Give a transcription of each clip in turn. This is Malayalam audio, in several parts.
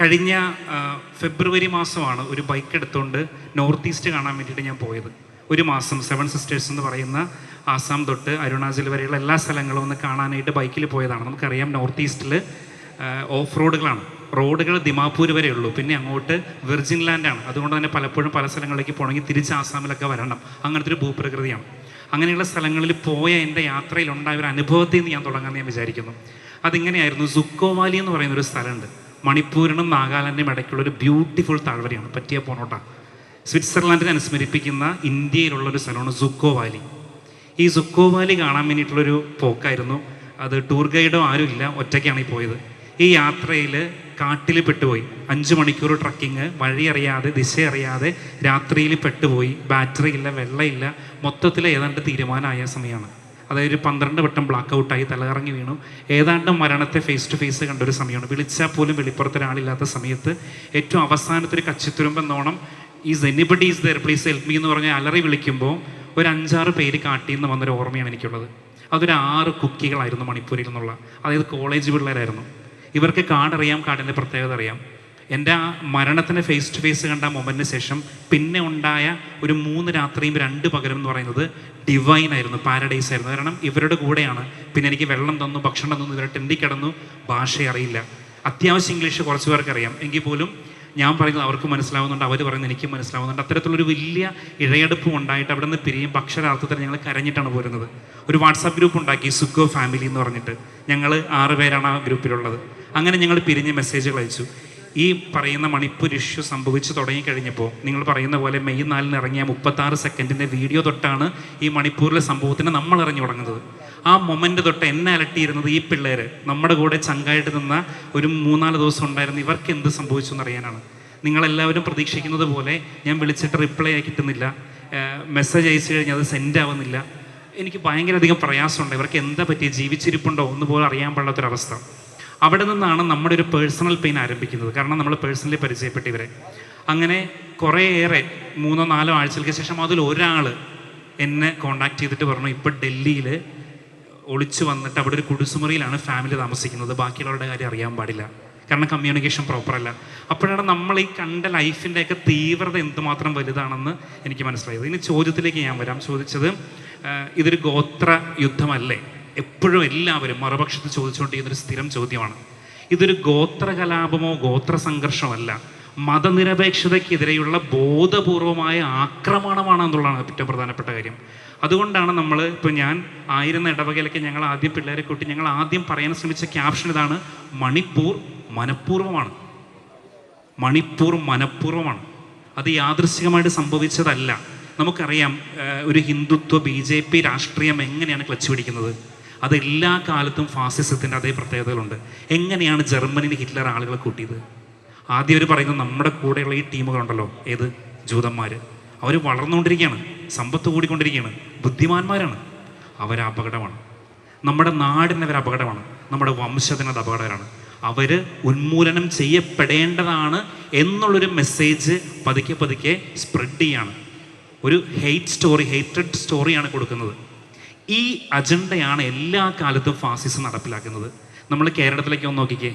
കഴിഞ്ഞ ഫെബ്രുവരി മാസമാണ് ഒരു ബൈക്ക് എടുത്തുകൊണ്ട് നോർത്ത് ഈസ്റ്റ് കാണാൻ വേണ്ടിയിട്ട് ഞാൻ പോയത്. ഒരു മാസം സെവൻ സിസ്റ്റേഴ്സ് എന്ന് പറയുന്ന ആസാം തൊട്ട് അരുണാചൽ വരെയുള്ള എല്ലാ സ്ഥലങ്ങളും ഒന്ന് കാണാനായിട്ട് ബൈക്കിൽ പോയതാണ്. നമുക്കറിയാം നോർത്ത് ഈസ്റ്റിൽ ഓഫ് റോഡുകളാണ്. റോഡുകൾ ദിമാപൂർ വരെ ഉള്ളൂ. പിന്നെ അങ്ങോട്ട് വിർജിൻ ലാൻഡാണ്. അതുകൊണ്ട് തന്നെ പലപ്പോഴും പല സ്ഥലങ്ങളിലേക്ക് പോകണമെങ്കിൽ തിരിച്ച് ആസാമിലൊക്കെ വരണം. അങ്ങനത്തെ ഒരു ഭൂപ്രകൃതിയാണ്. അങ്ങനെയുള്ള സ്ഥലങ്ങളിൽ പോയ എന്റെ യാത്രയിൽ ഉണ്ടായ ഒരു അനുഭവത്തിൽ നിന്ന് ഞാൻ തുടങ്ങാമെന്ന് ഞാൻ വിചാരിക്കുന്നു. അതിങ്ങനെയായിരുന്നു. സുക്കോ വാലി എന്ന് പറയുന്ന ഒരു സ്ഥലമുണ്ട്. മണിപ്പൂരിനും നാഗാലാൻഡിനും ഇടയ്ക്കുള്ള ഒരു ബ്യൂട്ടിഫുൾ താഴ്വരയാണ്. പറ്റിയ പോണോട്ട സ്വിറ്റ്സർലാൻഡിനെ അനുസ്മരിപ്പിക്കുന്ന ഇന്ത്യയിലുള്ള ഒരു സ്ഥലമാണ് സുക്കോ വാലി. ഈ സുക്കോ വാലി കാണാൻ വേണ്ടിയിട്ടുള്ളൊരു പോക്കായിരുന്നു. അത് ടൂർ ഗൈഡോ ആരുമില്ല ഒറ്റയ്ക്കാണ് ഈ പോയത്. ഈ യാത്രയിൽ കാട്ടിൽ പെട്ടുപോയി. അഞ്ച് മണിക്കൂർ ട്രക്കിങ് വഴി അറിയാതെ ദിശ അറിയാതെ രാത്രിയിൽ പെട്ടുപോയി. ബാറ്ററി ഇല്ല വെള്ളമില്ല മൊത്തത്തിൽ ഏതാണ്ട് തീരുമാനമായ സമയമാണ്. അതായത് പന്ത്രണ്ട് വട്ടം ബ്ലാക്ക് ഔട്ടായി തലകറങ്ങി വീണു. ഏതാണ്ട് മരണത്തെ ഫേസ് ടു ഫേസ് കണ്ട ഒരു സമയമാണ്. വിളിച്ചാൽ പോലും വെളിപ്പുറത്ത് ഒരാളില്ലാത്ത സമയത്ത് ഏറ്റവും അവസാനത്തെ ഒരു കച്ചിത്തുരുമ്പെന്നോണം is anybody is there please help me എന്ന് പറഞ്ഞ് അലറി വിളിക്കുമ്പോൾ ഒരു അഞ്ചാറ് പേര് കാട്ടിൽ നിന്ന് വന്നൊരു ഓർമ്മയാണ് എനിക്കുള്ളത്. അതൊരു ആറ് കുക്കികളായിരുന്നു മണിപ്പൂരിൽ നിന്നുള്ള. അതായത് കോളേജ് പിള്ളേരായിരുന്നു. ഇവർക്ക് കാടറിയാം കാടിന്റെ പ്രത്യേകത അറിയാം. എന്റെ ആ മരണത്തിന് ഫേസ് ടു ഫേസ് കണ്ട മൊമെന്റിന് ശേഷം പിന്നെ ഉണ്ടായ ഒരു മൂന്ന് രാത്രിയും രണ്ട് പകരം എന്ന് പറയുന്നത് ഡിവൈൻ ആയിരുന്നു പാരഡൈസ് ആയിരുന്നു. കാരണം ഇവരുടെ കൂടെയാണ്. പിന്നെ എനിക്ക് വെള്ളം തന്നു ഭക്ഷണം തന്നു ഇവരെ ടെൻഡി കിടന്നു. ഭാഷ അറിയില്ല. അത്യാവശ്യം ഇംഗ്ലീഷ് കുറച്ച് പേർക്ക് അറിയാം. എങ്കിൽ പോലും ഞാൻ പറയുന്നത് അവർക്ക് മനസ്സിലാവുന്നുണ്ട് അവർ പറയുന്നത് എനിക്ക് മനസ്സിലാവുന്നുണ്ട്. അത്തരത്തിലൊരു വലിയ ഇഴയെടുപ്പും ഉണ്ടായിട്ട് അവിടെ നിന്ന് പിരിയും അക്ഷരാർത്ഥത്തിൽ ഞങ്ങൾ കരഞ്ഞിട്ടാണ് പോരുന്നത്. ഒരു വാട്സാപ്പ് ഗ്രൂപ്പ് ഉണ്ടാക്കി സുഖോ ഫാമിലി എന്ന് പറഞ്ഞിട്ട് ഞങ്ങൾ ആറ് പേരാണ് ആ ഗ്രൂപ്പിലുള്ളത്. അങ്ങനെ ഞങ്ങൾ പിരിഞ്ഞ് മെസ്സേജുകൾ അയച്ചു. ഈ പറയുന്ന മണിപ്പൂർ ഇഷ്യൂ സംഭവിച്ചു തുടങ്ങിക്കഴിഞ്ഞപ്പോൾ നിങ്ങൾ പറയുന്ന പോലെ മെയ് നാലിന് ഇറങ്ങിയ മുപ്പത്താറ് സെക്കൻഡിന്റെ വീഡിയോ തൊട്ടാണ് ഈ മണിപ്പൂരിലെ സംഭവത്തിന് നമ്മൾ ഇറങ്ങി തുടങ്ങുന്നത്. ആ മൊമെന്റ് തൊട്ട് എന്നെ അലട്ടിയിരുന്നത് ഈ പിള്ളേർ നമ്മുടെ കൂടെ ചങ്കായിട്ട് നിന്ന ഒരു മൂന്നാൽ ദിവസം ഉണ്ടായിരുന്നു ഇവർക്ക് എന്ത് സംഭവിച്ചു എന്നറിയാനാണ്. നിങ്ങളെല്ലാവരും പ്രതീക്ഷിക്കുന്നത് പോലെ ഞാൻ വിളിച്ചിട്ട് റിപ്ലൈ ആയി കിട്ടുന്നില്ല. മെസ്സേജ് അയച്ചു കഴിഞ്ഞാൽ അത് സെൻഡ് ആവുന്നില്ല. എനിക്ക് ഭയങ്കരധികം പ്രയാസമുണ്ട്. ഇവർക്ക് എന്താ പറ്റിയ ജീവിച്ചിരിപ്പുണ്ടോ? എന്ന് പോലും അറിയാൻ പാടാത്തൊരവസ്ഥ അവിടെ നിന്നാണ് നമ്മുടെ ഒരു പേഴ്സണൽ പെയിൻ ആരംഭിക്കുന്നത്. കാരണം നമ്മൾ പേഴ്സണലി പരിചയപ്പെട്ടിവരെ അങ്ങനെ കുറേയേറെ മൂന്നോ നാലോ ആഴ്ചകൾക്ക് ശേഷം അതിൽ ഒരാൾ എന്നെ കോണ്ടാക്ട് ചെയ്തിട്ട് പറഞ്ഞു ഇപ്പോൾ ഡൽഹിയിൽ ഒളിച്ചു വന്നിട്ട് അവിടെ ഒരു കുടുസുമുറിയിലാണ് ഫാമിലി താമസിക്കുന്നത്. ബാക്കിയുള്ളവരുടെ കാര്യം അറിയാൻ പാടില്ല. കാരണം കമ്മ്യൂണിക്കേഷൻ പ്രോപ്പറല്ല അപ്പോഴാണ് നമ്മൾ ഈ കണ്ട ലൈഫിന്റെയൊക്കെ തീവ്രത എന്തുമാത്രം വലുതാണെന്ന് എനിക്ക് മനസ്സിലായത്. ഇനി ചോദ്യത്തിലേക്ക് ഞാൻ വരാം. ചോദിച്ചത് ഇതൊരു ഗോത്ര യുദ്ധമല്ലേ? എപ്പോഴും എല്ലാവരും മറുപക്ഷത്ത് ചോദിച്ചുകൊണ്ടിരിക്കുന്ന ഒരു സ്ഥിരം ചോദ്യമാണ്. ഇതൊരു ഗോത്ര കലാപമോ ഗോത്ര സംഘർഷമല്ല മതനിരപേക്ഷതയ്ക്കെതിരെയുള്ള ബോധപൂർവമായ ആക്രമണമാണ് എന്നുള്ളതാണ് ഏറ്റവും പ്രധാനപ്പെട്ട കാര്യം. അതുകൊണ്ടാണ് നമ്മൾ ഇപ്പോൾ ഞാൻ ആയിരുന്ന ഇടവകയിലേക്ക് ഞങ്ങൾ ആദ്യം പിള്ളേരെ കൂട്ടി ഞങ്ങൾ ആദ്യം പറയാൻ ശ്രമിച്ച ക്യാപ്ഷൻ ഇതാണ് മണിപ്പൂർ മനഃപൂർവമാണ്. മണിപ്പൂർ മനഃപൂർവമാണ്. അത് യാദൃശികമായിട്ട് സംഭവിച്ചതല്ല. നമുക്കറിയാം ഒരു ഹിന്ദുത്വ ബി ജെ പി രാഷ്ട്രീയം എങ്ങനെയാണ് ക്ലച്ച് പിടിക്കുന്നത്? അത് എല്ലാ കാലത്തും ഫാസിസത്തിന്റെ അതേ പ്രത്യേകതകളുണ്ട്. എങ്ങനെയാണ് ജർമ്മനിയിൽ ഹിറ്റ്ലർ ആളുകളെ കൂട്ടിയത്? ആദ്യം അവർ പറയുന്നത് നമ്മുടെ കൂടെയുള്ള ഈ ടീമുകളുണ്ടല്ലോ. ഏത്? ജൂതന്മാർ അവർ വളർന്നുകൊണ്ടിരിക്കുകയാണ്. സമ്പത്ത് കൂടിക്കൊണ്ടിരിക്കുകയാണ്. ബുദ്ധിമാന്മാരാണ്. അവർ അപകടമാണ്. നമ്മുടെ നാടിന് അവർ അപകടമാണ്. നമ്മുടെ വംശത്തിന് അത് അപകടമാണ് അവർ ഉന്മൂലനം ചെയ്യപ്പെടേണ്ടതാണ് എന്നുള്ളൊരു മെസ്സേജ് പതുക്കെ പതുക്കെ സ്പ്രെഡ് ചെയ്യാണ്. ഒരു ഹെയ്റ്റ് സ്റ്റോറി ഹെയ്റ്റഡ് സ്റ്റോറിയാണ് കൊടുക്കുന്നത്. ഈ അജണ്ടയാണ് എല്ലാ കാലത്തും ഫാസിസം നടപ്പിലാക്കുന്നത്. നമ്മൾ കേരളത്തിലേക്ക് ഒന്ന് നോക്കിക്കേ.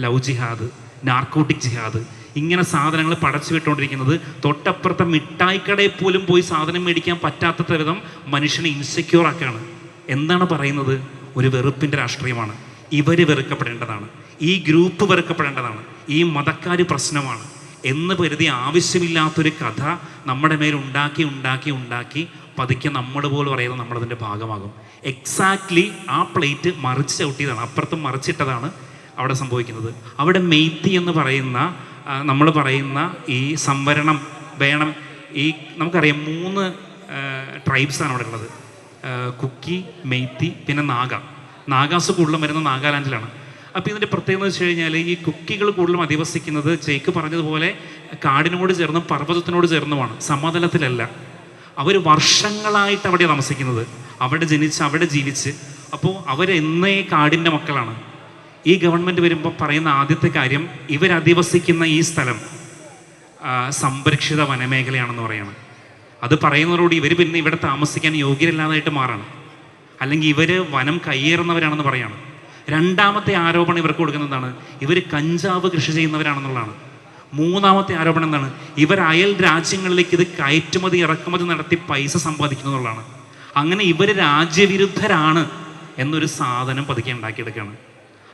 ലവ് ജിഹാദ് നാർക്കോട്ടിക് ജിഹാദ് ഇങ്ങനെ സാധനങ്ങൾ പടച്ചു വിട്ടുകൊണ്ടിരിക്കുന്നത്. തൊട്ടപ്പുറത്തെ മിഠായിക്കടയിൽ പോലും പോയി സാധനം മേടിക്കാൻ പറ്റാത്ത വിധം മനുഷ്യനെ ഇൻസെക്യൂർ ആക്കുകയാണ്. എന്താണ് പറയുന്നത്? ഒരു വെറുപ്പിന്റെ രാഷ്ട്രീയമാണ്. ഇവർ വെറുക്കപ്പെടേണ്ടതാണ്. ഈ ഗ്രൂപ്പ് വെറുക്കപ്പെടേണ്ടതാണ്. ഈ മതക്കാർ പ്രശ്നമാണ്. എന്ന് കരുതി ആവശ്യമില്ലാത്തൊരു കഥ നമ്മുടെ മേൽ ഉണ്ടാക്കി ഉണ്ടാക്കി ഉണ്ടാക്കി പതുക്കെ നമ്മൾ പോലും പറയുന്നത് നമ്മളതിന്റെ ഭാഗമാകും. എക്സാക്ട്ലി ആ പ്ലേറ്റ് മറിച്ച് ചവിട്ടിയതാണ്. അപ്പുറത്തും മറിച്ചിട്ടതാണ് അവിടെ സംഭവിക്കുന്നത്. അവിടെ മെയ്ത്തി എന്ന് പറയുന്ന നമ്മൾ പറയുന്ന ഈ സംവരണം വേണം. ഈ നമുക്കറിയാം മൂന്ന് ട്രൈബ്സാണ് അവിടെ ഉള്ളത്. കുക്കി മെയ്ത്തി പിന്നെ നാഗ. നാഗാസ് കൂടുതലും വരുന്ന നാഗാലാൻഡിലാണ്. അപ്പോൾ ഇതിന്റെ പ്രത്യേകത എന്ന് വെച്ച് കഴിഞ്ഞാൽ ഈ കുക്കികൾ കൂടുതലും അധിവസിക്കുന്നത് ചേക്ക് പറഞ്ഞതുപോലെ കാടിനോട് ചേർന്നും പർവതത്തിനോട് ചേർന്നുമാണ്. സമതലത്തിലല്ല. അവർ വർഷങ്ങളായിട്ട് അവിടെ താമസിക്കുന്നത്. അവിടെ ജനിച്ച് അവിടെ ജീവിച്ച്. അപ്പോൾ അവരെന്നേ കാടിന്റെ മക്കളാണ്. ഈ ഗവൺമെന്റ് വരുമ്പോൾ പറയുന്ന ആദ്യത്തെ കാര്യം ഇവരധിവസിക്കുന്ന ഈ സ്ഥലം സംരക്ഷിത വനമേഖലയാണെന്ന് പറയണം. അത് പറയുന്നതോടുകൂടി ഇവർ പിന്നെ ഇവിടെ താമസിക്കാൻ യോഗ്യരല്ലാതായിട്ട് മാറണം. അല്ലെങ്കിൽ ഇവർ വനം കയ്യേറുന്നവരാണെന്ന് പറയാണ്. രണ്ടാമത്തെ ആരോപണം ഇവർക്ക് കൊടുക്കുന്നതാണ് ഇവർ കഞ്ചാവ് കൃഷി ചെയ്യുന്നവരാണെന്നുള്ളതാണ്. മൂന്നാമത്തെ ആരോപണം എന്താണ്? ഇവർ അയൽ രാജ്യങ്ങളിലേക്ക് ഇത് കയറ്റുമതി ഇറക്കുമതി നടത്തി പൈസ സമ്പാദിക്കുന്നു എന്നുള്ളതാണ്. അങ്ങനെ ഇവർ രാജ്യവിരുദ്ധരാണ് എന്നൊരു സാധനം പതുക്കെ ഉണ്ടാക്കിയെടുക്കുകയാണ്.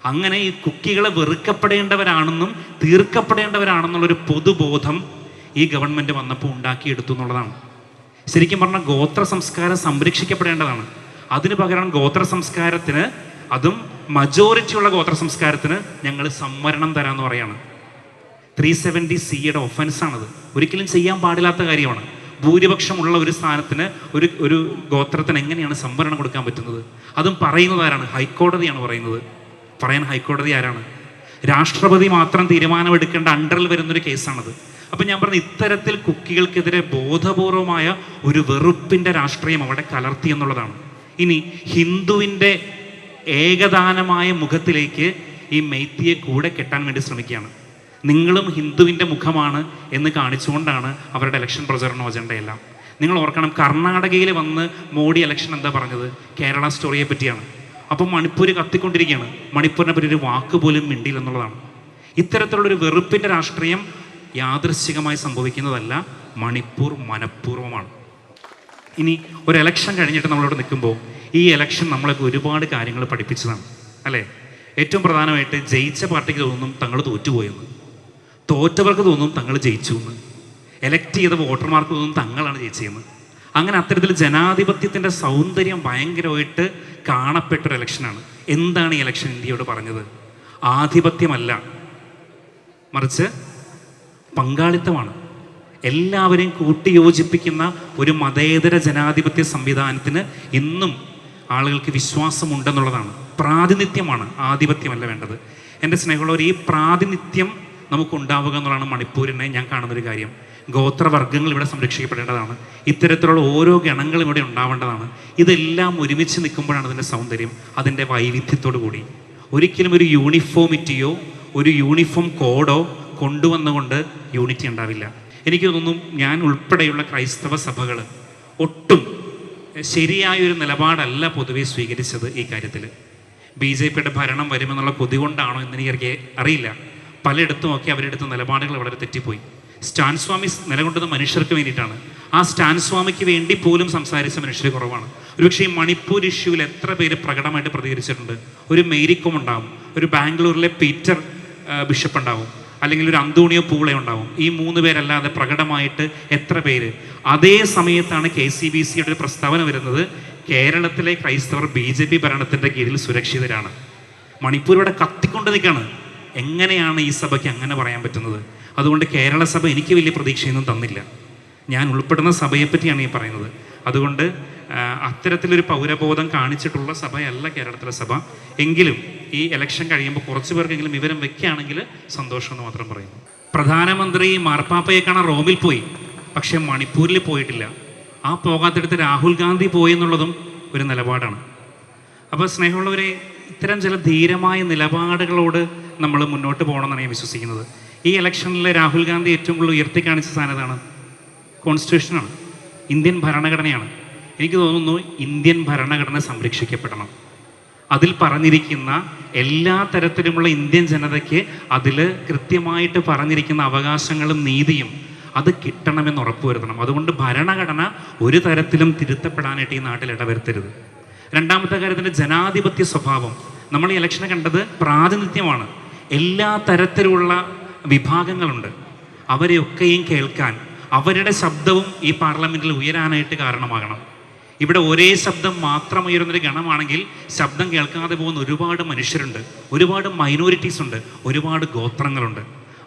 അങ്ങനെ ഈ കുക്കികളെ വെറുക്കപ്പെടേണ്ടവരാണെന്നും തീർക്കപ്പെടേണ്ടവരാണെന്നുള്ളൊരു പൊതുബോധം ഈ ഗവൺമെന്റ് വന്നപ്പോൾ ഉണ്ടാക്കിയെടുത്തു എന്നുള്ളതാണ്. ശരിക്കും പറഞ്ഞാൽ ഗോത്ര സംസ്കാരം സംരക്ഷിക്കപ്പെടേണ്ടതാണ്. അതിന് പകരം ഗോത്ര സംസ്കാരത്തിന് അതും മജോറിറ്റിയുള്ള ഗോത്ര സംസ്കാരത്തിന് ഞങ്ങൾ സംവരണം തരാമെന്ന് പറയാണ്. ത്രീ സെവന്റി സിയുടെ ഒഫൻസാണത് ഒരിക്കലും ചെയ്യാൻ പാടില്ലാത്ത കാര്യമാണ്. ഭൂരിപക്ഷമുള്ള ഒരു സ്ഥാനത്തിന് ഒരു ഒരു ഗോത്രത്തിന് എങ്ങനെയാണ് സംവരണം കൊടുക്കാൻ പറ്റുന്നത്? അതും പറയുന്നത് ആരാണ്? ഹൈക്കോടതിയാണ് പറയുന്നത്. പറയാൻ ഹൈക്കോടതി ആരാണ്? രാഷ്ട്രപതി മാത്രം തീരുമാനമെടുക്കേണ്ട അണ്ടറിൽ വരുന്നൊരു കേസാണത്. അപ്പം ഞാൻ പറഞ്ഞു ഇത്തരത്തിൽ കുക്കികൾക്കെതിരെ ബോധപൂർവമായ ഒരു വെറുപ്പിന്റെ രാഷ്ട്രീയം അവിടെ കലർത്തി എന്നുള്ളതാണ്. ഇനി ഹിന്ദുവിന്റെ ഏകദാനമായ മുഖത്തിലേക്ക് ഈ മെയ്ത്തിയെ കൂടെ കെട്ടാൻ വേണ്ടി ശ്രമിക്കുകയാണ്. നിങ്ങളും ഹിന്ദുവിന്റെ മുഖമാണ് എന്ന് കാണിച്ചുകൊണ്ടാണ് അവരുടെ ഇലക്ഷൻ പ്രചരണ അജണ്ടയെല്ലാം നിങ്ങൾ ഓർക്കണം കർണാടകയിൽ വന്ന് മോഡി ഇലക്ഷൻ എന്താ പറഞ്ഞത്? കേരള സ്റ്റോറിയെ പറ്റിയാണ്. അപ്പം മണിപ്പൂർ കത്തിക്കൊണ്ടിരിക്കുകയാണ്. മണിപ്പൂരിനെ പറ്റി ഒരു വാക്ക് പോലും മിണ്ടിയില്ലെന്നുള്ളതാണ്. ഇത്തരത്തിലുള്ളൊരു വെറുപ്പിന്റെ രാഷ്ട്രീയം യാദൃശ്ചികമായി സംഭവിക്കുന്നതല്ല മണിപ്പൂർ മനഃപൂർവമാണ്. ഇനി ഒരു എലക്ഷൻ കഴിഞ്ഞിട്ട് നമ്മളോട് നിൽക്കുമ്പോൾ ഈ ഇലക്ഷൻ നമ്മളൊക്കെ ഒരുപാട് കാര്യങ്ങൾ പഠിപ്പിച്ചതാണ്. അല്ലേ? ഏറ്റവും പ്രധാനമായിട്ട് ജയിച്ച പാർട്ടിക്ക് തോന്നും തങ്ങൾ തോറ്റുപോയെന്ന്. തോറ്റവർക്ക് തോന്നും തങ്ങൾ ജയിച്ചു എന്ന്. എലക്ട് ചെയ്ത വോട്ടർമാർക്ക് തോന്നും തങ്ങളാണ് ജയിച്ചതെന്ന് അങ്ങനെ അത്തരത്തിൽ ജനാധിപത്യത്തിന്റെ സൗന്ദര്യം ഭയങ്കരമായിട്ട് കാണപ്പെട്ടൊരു ഇലക്ഷനാണ് എന്താണ് ഈ ഇലക്ഷൻ ഇന്ത്യയോട് പറഞ്ഞത്? ആധിപത്യമല്ല. മറിച്ച് പങ്കാളിത്തമാണ്. എല്ലാവരെയും കൂട്ടിയോജിപ്പിക്കുന്ന ഒരു മതേതര ജനാധിപത്യ സംവിധാനത്തിന് ഇന്നും ആളുകൾക്ക് വിശ്വാസമുണ്ടെന്നുള്ളതാണ്. പ്രാതിനിധ്യമാണ് ആധിപത്യമല്ല വേണ്ടത്. എന്റെ സ്നേഹമുള്ളവർ ഈ പ്രാതിനിധ്യം നമുക്കുണ്ടാവുക എന്നുള്ളതാണ് മണിപ്പൂരിനെ ഞാൻ കാണുന്നൊരു കാര്യം. ഗോത്രവർഗങ്ങൾ ഇവിടെ സംരക്ഷിക്കപ്പെടേണ്ടതാണ്. ഇത്തരത്തിലുള്ള ഓരോ ഗണങ്ങളും ഇവിടെ ഉണ്ടാവേണ്ടതാണ്. ഇതെല്ലാം ഒരുമിച്ച് നിൽക്കുമ്പോഴാണ് അതിന്റെ സൗന്ദര്യം അതിന്റെ വൈവിധ്യത്തോടു കൂടി. ഒരിക്കലും ഒരു യൂണിഫോമിറ്റിയോ ഒരു യൂണിഫോം കോഡോ കൊണ്ടുവന്നുകൊണ്ട് യൂണിറ്റി ഉണ്ടാവില്ല. എനിക്ക് തോന്നുന്നു ഞാൻ ഉൾപ്പെടെയുള്ള ക്രൈസ്തവ സഭകൾ ഒട്ടും ശരിയായൊരു നിലപാടല്ല പൊതുവെ സ്വീകരിച്ചത് ഈ കാര്യത്തിൽ. ബി ജെ പിയുടെ ഭരണം വരുമെന്നുള്ള കൊതി കൊണ്ടാണോ എന്ന് എനിക്ക് അറിയില്ല. പലയിടത്തും ഒക്കെ അവരെടുത്ത നിലപാടുകൾ വളരെ തെറ്റിപ്പോയി. സ്റ്റാൻ സ്വാമി നിലകൊണ്ടത് മനുഷ്യർക്ക് വേണ്ടിയിട്ടാണ്. ആ സ്റ്റാൻ സ്വാമിക്ക് വേണ്ടി പോലും സംസാരിച്ച മനുഷ്യർ കുറവാണ്. ഒരുപക്ഷെ ഈ മണിപ്പൂർ ഇഷ്യൂവിൽ എത്ര പേര് പ്രകടമായിട്ട് പ്രതികരിച്ചിട്ടുണ്ട്. ഒരു മേരിക്കോം ഉണ്ടാവും ഒരു ബാംഗ്ലൂരിലെ പീറ്റർ ബിഷപ്പ് ഉണ്ടാവും അല്ലെങ്കിൽ ഒരു അന്തോണിയോ പൂളെ ഉണ്ടാവും. ഈ മൂന്ന് പേരല്ലാതെ പ്രകടമായിട്ട് എത്ര പേര്? അതേ സമയത്താണ് കെ സി ബി സിയുടെ ഒരു പ്രസ്താവന വരുന്നത്. കേരളത്തിലെ ക്രൈസ്തവർ ബി ജെ പി ഭരണത്തിന്റെ കീഴിൽ സുരക്ഷിതരാണ്. മണിപ്പൂർ ഇവിടെ കത്തിക്കൊണ്ട് നിൽക്കുകയാണ്. എങ്ങനെയാണ് ഈ സഭയ്ക്ക് അങ്ങനെ പറയാൻ പറ്റുന്നത്? അതുകൊണ്ട് കേരള സഭ എനിക്ക് വലിയ പ്രതീക്ഷയൊന്നും തന്നില്ല. ഞാൻ ഉൾപ്പെടുന്ന സഭയെപ്പറ്റിയാണ് ഈ പറയുന്നത്. അതുകൊണ്ട് അത്തരത്തിലൊരു പൗരബോധം കാണിച്ചിട്ടുള്ള സഭയല്ല കേരളത്തിലെ സഭ. എങ്കിലും ഈ ഇലക്ഷൻ കഴിയുമ്പോൾ കുറച്ച് പേർക്കെങ്കിലും വിവരം വെക്കുകയാണെങ്കിൽ സന്തോഷമെന്ന് മാത്രം പറയുന്നു. പ്രധാനമന്ത്രി മാർപ്പാപ്പയെ കാണാൻ റോമിൽ പോയി. പക്ഷേ മണിപ്പൂരിൽ പോയിട്ടില്ല. ആ പോകാത്തിടത്ത് രാഹുൽ ഗാന്ധി പോയി എന്നുള്ളതും ഒരു നിലപാടാണ്. അപ്പോൾ സ്നേഹമുള്ളവരെ ഇത്തരം ചില ധീരമായ നിലപാടുകളോട് നമ്മൾ മുന്നോട്ട് പോകണമെന്നാണ് ഞാൻ വിശ്വസിക്കുന്നത്. ഈ ഇലക്ഷനിൽ രാഹുൽ ഗാന്ധി ഏറ്റവും കൂടുതൽ ഉയർത്തി കാണിച്ച സ്ഥാനത്താണ് കോൺസ്റ്റിറ്റ്യൂഷനാണ് ഇന്ത്യൻ ഭരണഘടനയാണ്. എനിക്ക് തോന്നുന്നു ഇന്ത്യൻ ഭരണഘടന സംരക്ഷിക്കപ്പെടണം. അതിൽ പറഞ്ഞിരിക്കുന്ന എല്ലാ തരത്തിലുമുള്ള ഇന്ത്യൻ ജനതയ്ക്ക് അതിൽ കൃത്യമായിട്ട് പറഞ്ഞിരിക്കുന്ന അവകാശങ്ങളും നീതിയും അത് കിട്ടണമെന്ന് ഉറപ്പുവരുത്തണം അതുകൊണ്ട് ഭരണഘടന ഒരു തരത്തിലും തിരുത്തപ്പെടാനായിട്ട് ഈ നാട്ടിൽ ഇടവരുത്തരുത്. രണ്ടാമത്തെ കാര്യത്തിന്റെ ജനാധിപത്യ സ്വഭാവം. നമ്മൾ ഈ ഇലക്ഷനെ കണ്ടത് പ്രാതിനിധ്യമാണ്. എല്ലാ തരത്തിലുള്ള വിഭാഗങ്ങളുണ്ട്. അവരെയൊക്കെയും കേൾക്കാൻ അവരുടെ ശബ്ദവും ഈ പാർലമെന്റിൽ ഉയരാനായിട്ട് കാരണമാകണം. ഇവിടെ ഒരേ ശബ്ദം മാത്രം ഉയരുന്നൊരു ഗണമാണെങ്കിൽ ശബ്ദം കേൾക്കാതെ പോകുന്ന ഒരുപാട് മനുഷ്യരുണ്ട് ഒരുപാട് മൈനോറിറ്റീസ് ഉണ്ട് ഒരുപാട് ഗോത്രങ്ങളുണ്ട്.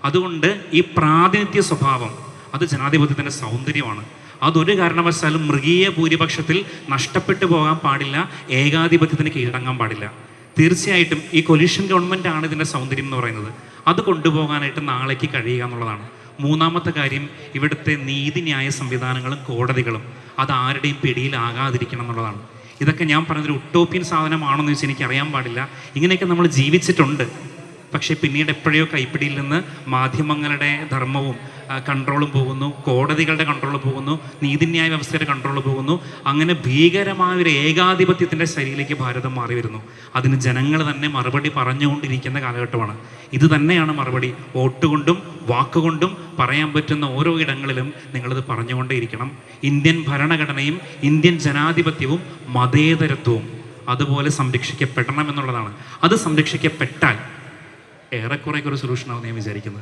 അതുകൊണ്ട് ഈ പ്രാതിനിധ്യ സ്വഭാവം അത് ജനാധിപത്യത്തിന്റെ സൗന്ദര്യമാണ്. അതൊരു കാരണവശാലും മൃഗീയ ഭൂരിപക്ഷത്തിൽ നഷ്ടപ്പെട്ടു പോകാൻ പാടില്ല ഏകാധിപത്യത്തിന് കീഴടങ്ങാൻ പാടില്ല. തീർച്ചയായിട്ടും ഈ കൊലീഷൻ ആണ് ഇതിന്റെ സൗന്ദര്യം എന്ന് പറയുന്നത്. അത് കൊണ്ടുപോകാനായിട്ട് നാളേക്ക് കഴിയുക എന്നുള്ളതാണ്. മൂന്നാമത്തെ കാര്യം ഇവിടുത്തെ നീതിന്യായ സംവിധാനങ്ങളും കോടതികളും അത് ആരുടെയും പിടിയിലാകാതിരിക്കണം എന്നുള്ളതാണ്. ഇതൊക്കെ ഞാൻ പറഞ്ഞൊരു ഒട്ടോപ്യൻ സാധനമാണെന്ന് വെച്ചാൽ എനിക്ക് അറിയാൻ പാടില്ല. ഇങ്ങനെയൊക്കെ നമ്മൾ ജീവിച്ചിട്ടുണ്ട്. പക്ഷേ പിന്നീട് എപ്പോഴോ കൈപ്പിടിയിൽ നിന്ന് മാധ്യമങ്ങളുടെ ധർമ്മവും കൺട്രോളും പോകുന്നു കോടതികളുടെ കൺട്രോൾ പോകുന്നു നീതിന്യായ വ്യവസ്ഥയുടെ കൺട്രോൾ പോകുന്നു. അങ്ങനെ ഭീകരമായ ഒരു ഏകാധിപത്യത്തിന്റെ ശൈലിയിലേക്ക് ഭാരതം മാറി വരുന്നു. അതിന് ജനങ്ങൾ തന്നെ മറുപടി പറഞ്ഞുകൊണ്ടിരിക്കുന്ന കാലഘട്ടമാണ്. ഇത് തന്നെയാണ് മറുപടി. വോട്ടുകൊണ്ടും വാക്കുകൊണ്ടും പറയാൻ പറ്റുന്ന ഓരോ ഇടങ്ങളിലും നിങ്ങളിത് പറഞ്ഞുകൊണ്ടേയിരിക്കണം. ഇന്ത്യൻ ഭരണഘടനയും ഇന്ത്യൻ ജനാധിപത്യവും മതേതരത്വവും അതുപോലെ സംരക്ഷിക്കപ്പെടണം എന്നുള്ളതാണ്. അത് സംരക്ഷിക്കപ്പെട്ടാൽ ഏറെക്കുറെ ഒരു സൊല്യൂഷൻ ആവും ഞാൻ വിചാരിക്കുന്നത്.